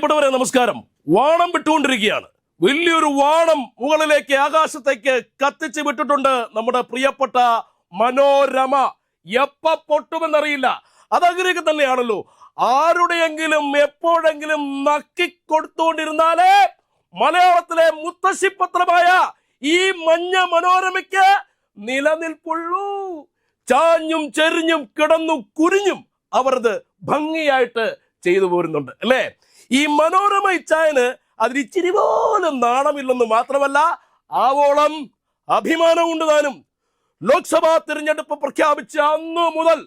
പ്രിയപ്പെട്ടവരെ നമസ്കാരം. വാണം വിട്ടുകൊണ്ടിരിക്കുകയാണ്. വലിയൊരു വാണം മുകളിലേക്ക് ആകാശത്തേക്ക് കത്തിച്ച് വിട്ടിട്ടുണ്ട് നമ്മുടെ പ്രിയപ്പെട്ട മനോരമ. എപ്പ പൊട്ടുമെന്നറിയില്ല. അതങ്ങനെയൊക്കെ തന്നെയാണല്ലോ. ആരുടെയെങ്കിലും എപ്പോഴെങ്കിലും നക്കി കൊടുത്തുകൊണ്ടിരുന്നാലേ മലയാളത്തിലെ മുത്തശ്ശിപത്രമായ ഈ മഞ്ഞ മനോരമയ്ക്ക് നിലനിൽപ്പുള്ളൂ. ചാഞ്ഞും ചെരിഞ്ഞും കിടന്നു കുരിഞ്ഞും അവരത് ഭംഗിയായിട്ട് ചെയ്തു പോരുന്നുണ്ട്. അല്ലേ? ഈ മനോരമ ഇച്ചായന് അതിന് ഇച്ചിരി പോലും നാണമില്ലെന്ന് മാത്രമല്ല ആവോളം അഭിമാനമുണ്ട് താനും ലോക്സഭാ തിരഞ്ഞെടുപ്പ് പ്രഖ്യാപിച്ച അന്നു മുതൽ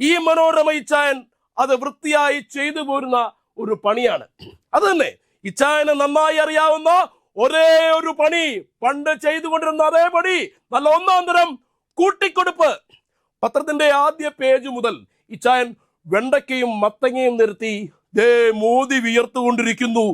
ഈ മനോരമ ഇച്ചായൻ അത് വൃത്തിയായി ചെയ്തു പോരുന്ന ഒരു പണിയാണ്. അത് തന്നെ ഇച്ചായന് നന്നായി അറിയാവുന്ന ഒരേ ഒരു പണി. പണ്ട് ചെയ്തുകൊണ്ടിരുന്ന അതേ പണി. നല്ല ഒന്നാം തരം കൂട്ടിക്കൊടുപ്പ്. പത്രത്തിന്റെ ആദ്യ പേജ് മുതൽ ഇച്ചായൻ വെണ്ടയ്ക്കയും മത്തങ്ങയും നിർത്തി ദേ മോദി വിയർത്തുകൊണ്ടിരിക്കുന്നു.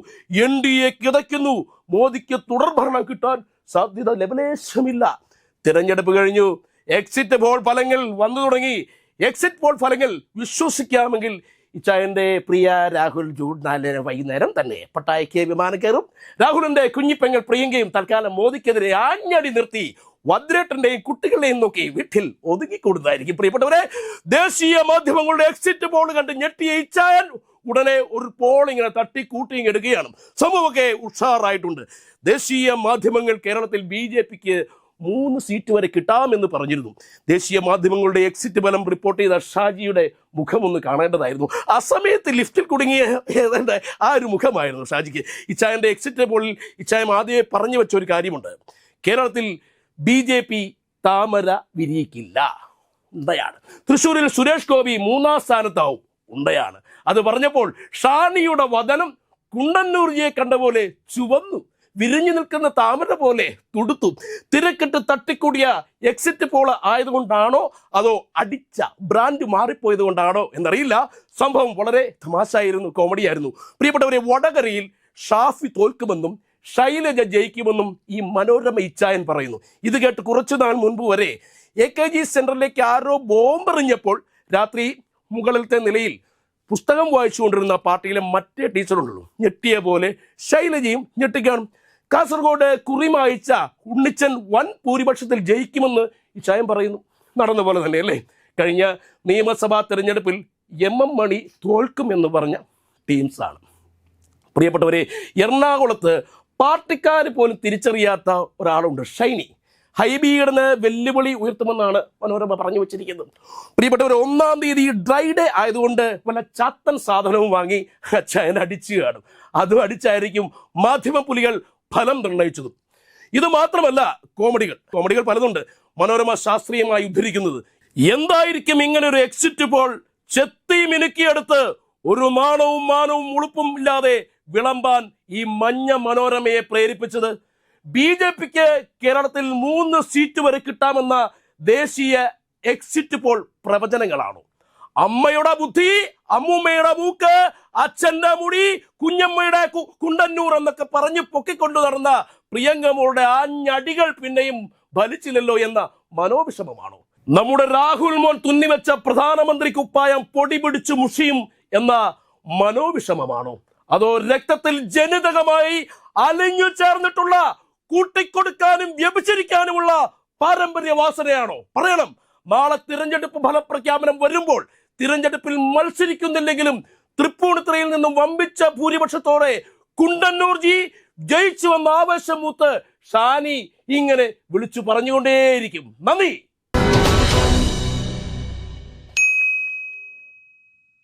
എൻ ഡി എ കിതയ്ക്കുന്നു. മോദിക്ക് തുടർഭരണം കിട്ടാൻ സാധ്യത ലവലേശമില്ല തിരഞ്ഞെടുപ്പ് കഴിഞ്ഞു. എക്സിറ്റ് പോൾ ഫലങ്ങൾ വന്നു തുടങ്ങി. എക്സിറ്റ് പോൾ ഫലങ്ങൾ വിശ്വസിക്കാമെങ്കിൽ ഇച്ചായന്റെ പ്രിയ രാഹുൽ ജൂൺ നാലിന് വൈകുന്നേരം തന്നെ പട്ടായക്ക് വിമാനം കയറും. രാഹുലിന്റെ കുഞ്ഞിപ്പെങ്ങൾ പ്രിയങ്കയും തൽക്കാലം മോദിക്കെതിരെ ആഞ്ഞടി നിർത്തി. വദ്രേട്ടന്റെയും കുട്ടികളുടെയും നോക്കി വീട്ടിൽ ഒതുങ്ങിക്കൂടുന്നതായിരിക്കും. പ്രിയപ്പെട്ടവരെ ദേശീയ മാധ്യമങ്ങളുടെ എക്സിറ്റ് പോൾ കണ്ട് ഞെട്ടിയ ഇച്ചായൻ ഉടനെ ഒരു പോൾ ഇങ്ങനെ തട്ടി കൂട്ടി ഇങ്ങ് എടുക്കുകയാണ്. സംഭവമൊക്കെ ഉഷാറായിട്ടുണ്ട്. ദേശീയ മാധ്യമങ്ങൾ കേരളത്തിൽ ബി ജെ പിക്ക് മൂന്ന് സീറ്റ് വരെ കിട്ടാമെന്ന് പറഞ്ഞിരുന്നു. ദേശീയ മാധ്യമങ്ങളുടെ എക്സിറ്റ് ഫലം റിപ്പോർട്ട് ചെയ്ത ഷാജിയുടെ മുഖം ഒന്ന് കാണേണ്ടതായിരുന്നു. ആ സമയത്ത് ലിഫ്റ്റിൽ കുടുങ്ങിയ ഏതാണ്ട് ആ ഒരു മുഖമായിരുന്നു ഷാജിക്ക്. ഇച്ചായന്റെ എക്സിറ്റ് പോളിൽ ഇച്ചായം ആദ്യമേ പറഞ്ഞു വെച്ച ഒരു കാര്യമുണ്ട്. കേരളത്തിൽ ബി ജെ പി താമര വിരിയിക്കില്ല. ഉണ്ടയാണ് തൃശ്ശൂരിൽ സുരേഷ് ഗോപി മൂന്നാം സ്ഥാനത്താവും. ഉണ്ടയാണ്. അത് പറഞ്ഞപ്പോൾ ഷാനിയുടെ വതനം കുണ്ടന്നൂർജിയെ കണ്ട പോലെ ചുവന്നു. വിരിഞ്ഞു നിൽക്കുന്ന താമര പോലെ തുടുത്തു. തിരക്കിട്ട് തട്ടിക്കൂടിയ എക്സിറ്റ് പോൾ ആയതുകൊണ്ടാണോ അതോ അടിച്ച ബ്രാൻഡ് മാറിപ്പോയത് കൊണ്ടാണോ എന്നറിയില്ല. സംഭവം വളരെ തമാശായിരുന്നു കോമഡിയായിരുന്നു. പ്രിയപ്പെട്ടവരെ വടകരയിൽ ഷാഫി തോൽക്കുമെന്നും ശൈലജ ജയിക്കുമെന്നും ഈ മനോരമ ഇച്ചായൻ പറയുന്നു. ഇത് കേട്ട് കുറച്ചു നാൾ മുൻപ് വരെ എ കെ ജി സെന്ററിലേക്ക് ആരോ ബോംബെറിഞ്ഞപ്പോൾ രാത്രി മുകളിലത്തെ നിലയിൽ പുസ്തകം വായിച്ചുകൊണ്ടിരുന്ന പാർട്ടിയിലെ മറ്റേ ടീച്ചറുണ്ടല്ലോ. ഞെട്ടിയ പോലെ ശൈലജയും ഞെട്ടിക്കാണ്. കാസർഗോഡ് കുറിമായിച്ച ഉണ്ണിച്ചൻ വൻ ഭൂരിപക്ഷത്തിൽ ജയിക്കുമെന്ന് ഈ ചായം പറയുന്നു. നടന്ന പോലെ തന്നെ അല്ലേ കഴിഞ്ഞ നിയമസഭാ തെരഞ്ഞെടുപ്പിൽ എം എം മണി തോൽക്കുമെന്ന് പറഞ്ഞ ടീംസാണ് പ്രിയപ്പെട്ടവരെ എറണാകുളത്ത് പാർട്ടിക്കാർ പോലും തിരിച്ചറിയാത്ത ഒരാളുണ്ട് ഷൈനി. ഹൈബീഡിന് വെല്ലുവിളി ഉയർത്തുമെന്നാണ് മനോരമ പറഞ്ഞു വെച്ചിരിക്കുന്നത്. പ്രിയപ്പെട്ടവർ ഒന്നാം തീയതി ഡ്രൈ ഡേ ആയതുകൊണ്ട് പല ചാത്തൻ സാധനവും വാങ്ങി ചൈന അടിച്ചു കാണും. അതും അടിച്ചായിരിക്കും മാധ്യമ പുലികൾ ഫലം നിർണയിച്ചത്. ഇത് മാത്രമല്ല കോമഡികൾ. കോമഡികൾ പലതുണ്ട്. മനോരമ ശാസ്ത്രീയമായി ഉദ്ധരിക്കുന്നത്. എന്തായിരിക്കും ഇങ്ങനെ ഒരു എക്സിറ്റ് പോൾ ചെത്തി മിനുക്കിയെടുത്ത് ഒരു നാണവും മാനവും ഉളുപ്പും ഇല്ലാതെ വിളമ്പാൻ ഈ മഞ്ഞ മനോരമയെ പ്രേരിപ്പിച്ചത്? ബി ജെ പിക്ക് കേരളത്തിൽ മൂന്ന് സീറ്റ് വരെ കിട്ടാമെന്ന ദേശീയ എക്സിറ്റ് പോൾ പ്രവചനങ്ങളാണ്. അമ്മയുടെ ബുദ്ധി അമ്മൂമ്മയുടെ മൂക്ക് അച്ഛന്റെ മുടി കുഞ്ഞമ്മയുടെ കുണ്ടന്നൂർ എന്നൊക്കെ പറഞ്ഞ് പൊക്കിക്കൊണ്ടു നടന്ന പ്രിയങ്കമ്മയുടെ ആ ഞടികൾ പിന്നെയും ഫലിച്ചില്ലല്ലോ എന്ന മനോവിഷമമാണ്. നമ്മുടെ രാഹുൽ മോൻ തുന്നിവെച്ച പ്രധാനമന്ത്രി കുപ്പായം പൊടി പിടിച്ചു മുഷിയും എന്ന മനോവിഷമമാണോ. അതോ രക്തത്തിൽ ജനിതകമായി അലിഞ്ഞു ചേർന്നിട്ടുള്ള കൂട്ടിക്കൊടുക്കാനും വ്യഭിചരിക്കാനുമുള്ള പാരമ്പര്യ വാസനയാണോ? പറയണം. നാളെ തിരഞ്ഞെടുപ്പ് ഫലപ്രഖ്യാപനം വരുമ്പോൾ തിരഞ്ഞെടുപ്പിൽ മത്സരിക്കുന്നില്ലെങ്കിലും തൃപ്പൂണിത്തുറയിൽ നിന്നും വമ്പിച്ച ഭൂരിപക്ഷത്തോടെ കുണ്ടന്നൂർജി ജയിച്ചു വന്ന ആവേശം മൂത്ത് ഷാനി ഇങ്ങനെ വിളിച്ചു പറഞ്ഞുകൊണ്ടേയിരിക്കും. നന്ദി.